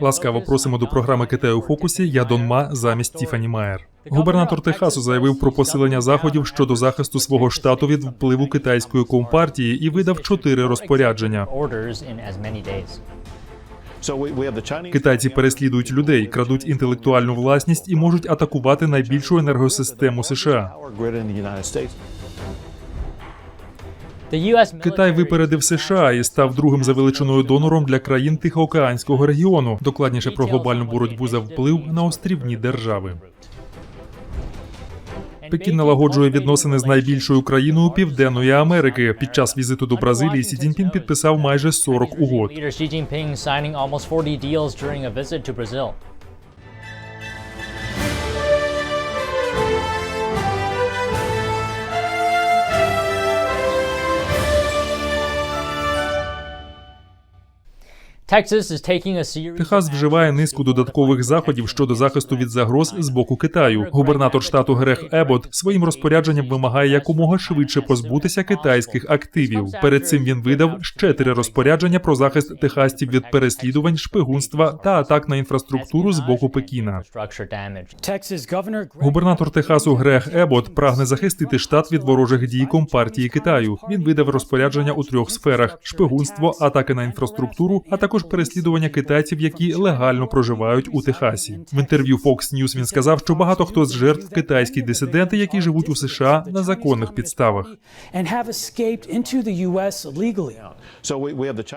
Ласкаво просимо до програми Китаю у фокусі. Я Дон Ма замість Тіфані Майер. Губернатор Техасу заявив про посилення заходів щодо захисту свого штату від впливу китайської компартії і видав чотири розпорядження. Китайці переслідують людей, крадуть інтелектуальну власність і можуть атакувати найбільшу енергосистему США. Китай випередив США і став другим за величиною донором для країн Тихоокеанського регіону. Докладніше про глобальну боротьбу за вплив на острівні держави. Пекін налагоджує відносини з найбільшою країною Південної Америки. Під час візиту до Бразилії Сі Цзіньпін підписав майже 40 угод. Техас вживає низку додаткових заходів щодо захисту від загроз з боку Китаю. Губернатор штату Грег Ебот своїм розпорядженням вимагає якомога швидше позбутися китайських активів. Перед цим він видав ще три розпорядження про захист техасців від переслідувань, шпигунства та атак на інфраструктуру з боку Пекіна. infrastructure damage. Texas Governor Greg Губернатор Техасу Грег Ебот прагне захистити штат від ворожих дій компартії Китаю. Він видав розпорядження у трьох сферах: шпигунство, атаки на інфраструктуру, а також переслідування китайців, які легально проживають у Техасі. В інтерв'ю Fox News він сказав, що багато хто з жертв китайські дисиденти, які живуть у США на законних підставах.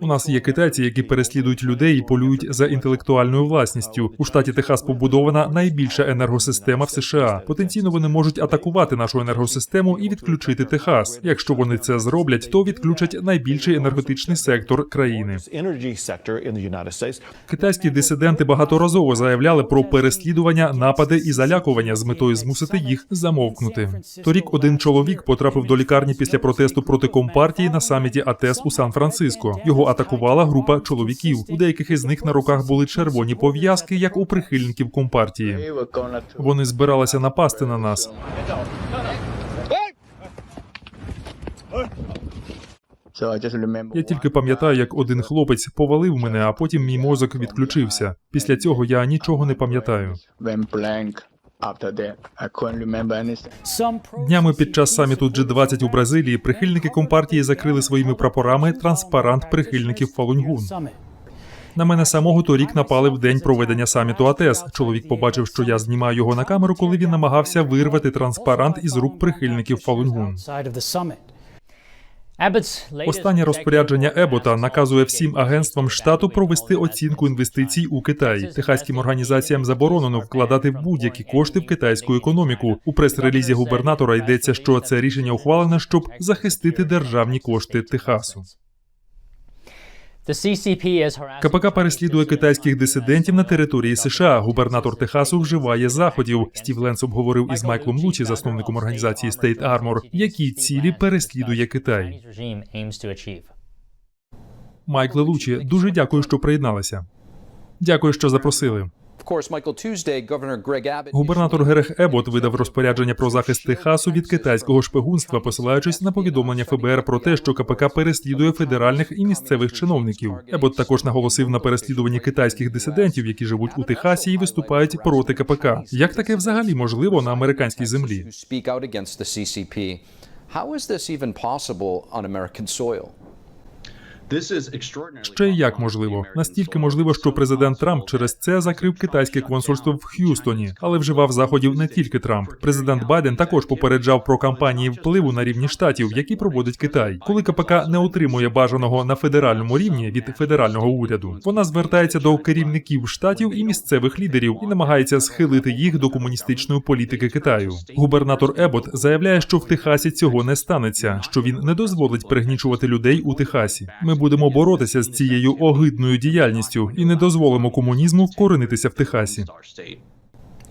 У нас є китайці, які переслідують людей і полюють за інтелектуальною власністю. У штаті Техас побудована найбільша енергосистема в США. Потенційно вони можуть атакувати нашу енергосистему і відключити Техас. Якщо вони це зроблять, то відключать найбільший енергетичний сектор країни. Китайські дисиденти багаторазово заявляли про переслідування, напади і залякування з метою змусити їх замовкнути. Торік один чоловік потрапив до лікарні після протесту проти компартії на саміті АТЕС у Сан-Франциско. Його атакувала група чоловіків. У деяких із них на руках були червоні пов'язки, як у прихильників компартії. Вони збиралися напасти на нас. Я тільки пам'ятаю, як один хлопець повалив мене, а потім мій мозок відключився. Після цього я нічого не пам'ятаю. Днями під час саміту G20 у Бразилії прихильники компартії закрили своїми прапорами транспарант прихильників Фалуньгун. На мене самого торік напали в день проведення саміту АТЕС. Чоловік побачив, що я знімаю його на камеру, коли він намагався вирвати транспарант із рук прихильників Фалуньгун. Останнє розпорядження Ебота наказує всім агентствам штату провести оцінку інвестицій у Китай. Техаським організаціям заборонено вкладати будь-які кошти в китайську економіку. У прес-релізі губернатора йдеться, що це рішення ухвалене, щоб захистити державні кошти Техасу. КПК переслідує китайських дисидентів на території США. Губернатор Техасу вживає заходів. Стів Ленс обговорив із Майклом Лучі, засновником організації State Armor, які цілі переслідує Китай. Майкле Лучі, дуже дякую, що приєдналися. Дякую, що запросили. Губернатор Герех Ебот видав розпорядження про захист Техасу від китайського шпигунства, посилаючись на повідомлення ФБР про те, що КПК переслідує федеральних і місцевих чиновників. Ебот також наголосив на переслідуванні китайських дисидентів, які живуть у Техасі і виступають проти КПК. Як таке взагалі можливо на американській землі? How is this even possible on American soil? Ще як можливо. Настільки можливо, що президент Трамп через це закрив китайське консульство в Х'юстоні, але вживав заходів не тільки Трамп. Президент Байден також попереджав про кампанії впливу на рівні штатів, які проводить Китай. Коли КПК не отримує бажаного на федеральному рівні від федерального уряду, вона звертається до керівників штатів і місцевих лідерів і намагається схилити їх до комуністичної політики Китаю. Губернатор Ебот заявляє, що в Техасі цього не станеться, що він не дозволить пригнічувати людей у Техасі. Ми будемо боротися з цією огидною діяльністю і не дозволимо комунізму вкоренитися в Техасі.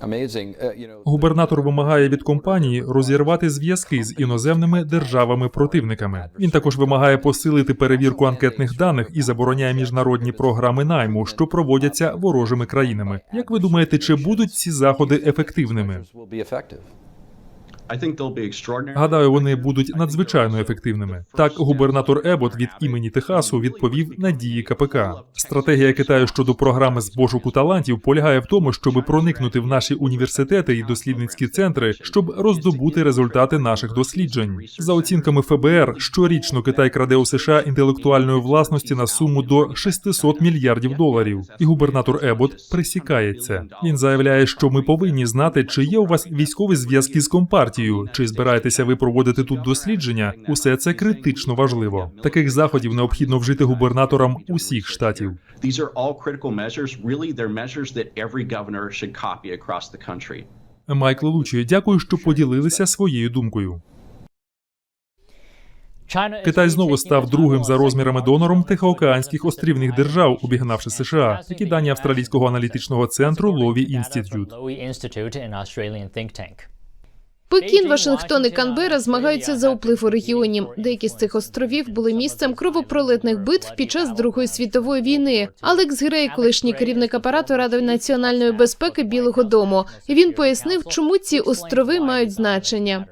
Uh, Губернатор вимагає від компанії розірвати зв'язки з іноземними державами-противниками. Він також вимагає посилити перевірку анкетних даних і забороняє міжнародні програми найму, що проводяться ворожими країнами. Як ви думаєте, чи будуть ці заходи ефективними? Гадаю, вони будуть надзвичайно ефективними. Так, губернатор Ебот від імені Техасу відповів на дії КПК. Стратегія Китаю щодо програми з пошуку талантів полягає в тому, щоб проникнути в наші університети і дослідницькі центри, щоб роздобути результати наших досліджень. За оцінками ФБР, щорічно Китай краде у США інтелектуальної власності на суму до 600 мільярдів доларів. І губернатор Ебот присікає це. Він заявляє, що ми повинні знати, чи є у вас військові зв'язки з компартією, чи збираєтеся ви проводити тут дослідження. Усе це критично важливо. Таких заходів необхідно вжити губернаторам усіх штатів. Майкл Лучі, дякую, що поділилися своєю думкою. Китай знову став другим за розмірами донором тихоокеанських острівних держав, обігнавши США. Такі дані австралійського аналітичного центру Лові Інститют. Пекін, Вашингтон і Канбера змагаються за вплив у регіоні. Деякі з цих островів були місцем кровопролитних битв під час Другої світової війни. Алекс Грей, колишній керівник апарату Ради національної безпеки Білого Дому, він пояснив, чому ці острови мають значення.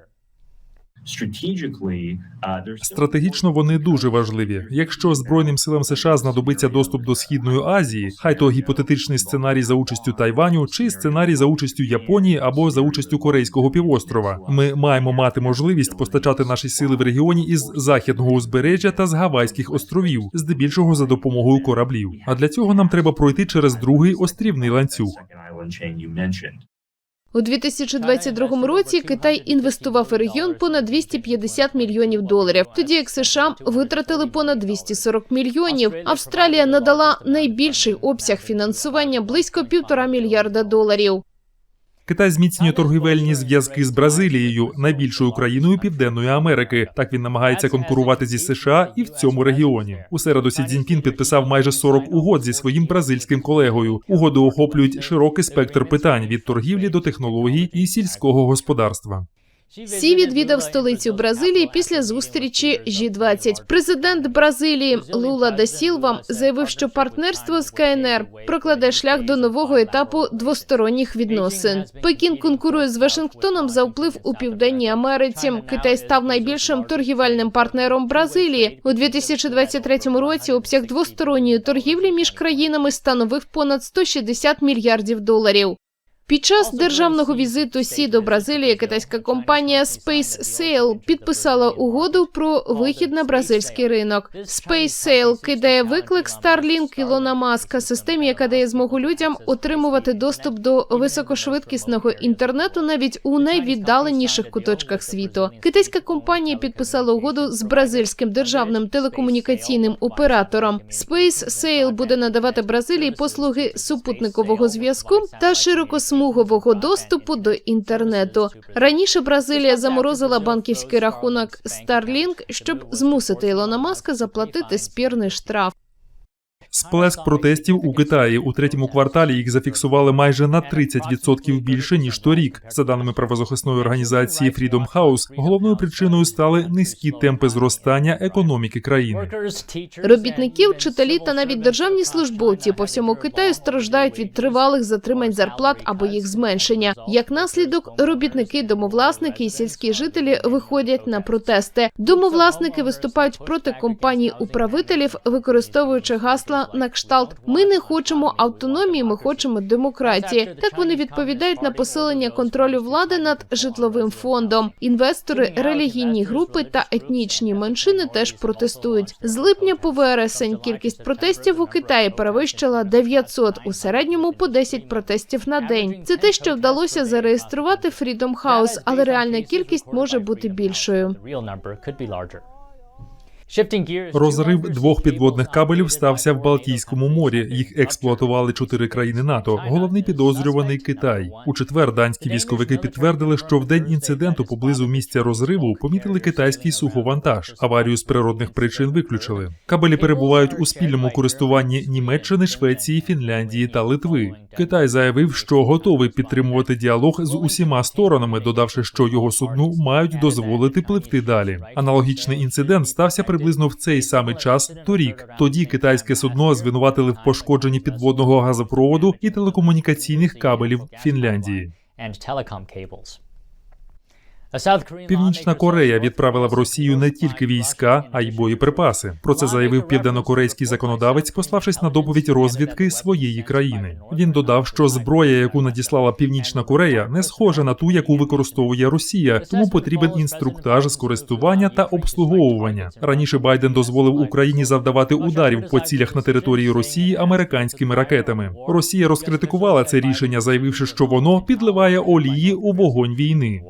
Стратегічно вони дуже важливі. Якщо збройним силам США знадобиться доступ до східної Азії, хай то гіпотетичний сценарій за участю Тайваню, чи сценарій за участю Японії або за участю Корейського півострова, ми маємо мати можливість постачати наші сили в регіоні із західного узбережжя та з Гавайських островів, здебільшого за допомогою кораблів. А для цього нам треба пройти через другий острівний ланцюг. У 2022 році Китай інвестував у регіон понад 250 мільйонів доларів, тоді як США витратили понад 240 мільйонів. Австралія надала найбільший обсяг фінансування близько півтора мільярда доларів. Китай зміцнює торгівельні зв'язки з Бразилією, найбільшою країною Південної Америки. Так він намагається конкурувати зі США і в цьому регіоні. У середу Сі Цзіньпін підписав майже 40 угод зі своїм бразильським колегою. Угоди охоплюють широкий спектр питань від торгівлі до технологій і сільського господарства. Сі відвідав столицю Бразилії після зустрічі G20. Президент Бразилії Лула да Сілва заявив, що партнерство з КНР прокладе шлях до нового етапу двосторонніх відносин. Пекін конкурує з Вашингтоном за вплив у південній Америці. Китай став найбільшим торгівельним партнером Бразилії у 2023 році. Обсяг двосторонньої торгівлі між країнами становив понад 160 мільярдів доларів. Під час державного візиту Сі до Бразилії китайська компанія Space Sail підписала угоду про вихід на бразильський ринок. Space Sail кидає виклик Starlink Ілона Маска, системі, яка дає змогу людям отримувати доступ до високошвидкісного інтернету навіть у найвіддаленіших куточках світу. Китайська компанія підписала угоду з бразильським державним телекомунікаційним оператором. Space Sail буде надавати Бразилії послуги супутникового зв'язку та широкосмугового доступу до інтернету. Раніше Бразилія заморозила банківський рахунок Starlink, щоб змусити Ілона Маска заплатити спірний штраф. Сплеск протестів у Китаї у третьому кварталі їх зафіксували майже на 30% більше ніж торік. За даними правозахисної організації Freedom House, головною причиною стали низькі темпи зростання економіки країни. Робітники, вчителі та навіть державні службовці по всьому Китаю страждають від тривалих затримань зарплат або їх зменшення. Як наслідок, робітники, домовласники і сільські жителі виходять на протести. Домовласники виступають проти компаній управителів, використовуючи гасла на кшталт Ми не хочемо автономії, ми хочемо демократії. Так вони відповідають на посилення контролю влади над житловим фондом. Інвестори, релігійні групи та етнічні меншини теж протестують. З липня по вересень кількість протестів у Китаї перевищила 900, у середньому по 10 протестів на день. Це те, що вдалося зареєструвати Freedom House, але реальна кількість може бути більшою. Розрив двох підводних кабелів стався в Балтійському морі. Їх експлуатували чотири країни НАТО. Головний підозрюваний Китай. У четвер данські військовики підтвердили, що в день інциденту поблизу місця розриву помітили китайський суховантаж. Аварію з природних причин виключили. Кабелі перебувають у спільному користуванні Німеччини, Швеції, Фінляндії та Литви. Китай заявив, що готовий підтримувати діалог з усіма сторонами, додавши, що його судну мають дозволити пливти далі. Аналогічний інцидент стався приблизно в цей самий час торік. Тоді китайське судно звинуватили в пошкодженні підводного газопроводу і телекомунікаційних кабелів Фінляндії. Північна Корея відправила в Росію не тільки війська, а й боєприпаси. Про це заявив південнокорейський законодавець, пославшись на доповідь розвідки своєї країни. Він додав, що зброя, яку надіслала Північна Корея, не схожа на ту, яку використовує Росія, тому потрібен інструктаж з користування та обслуговування. Раніше Байден дозволив Україні завдавати ударів по цілях на території Росії американськими ракетами. Росія розкритикувала це рішення, заявивши, що воно підливає олії у вогонь війни.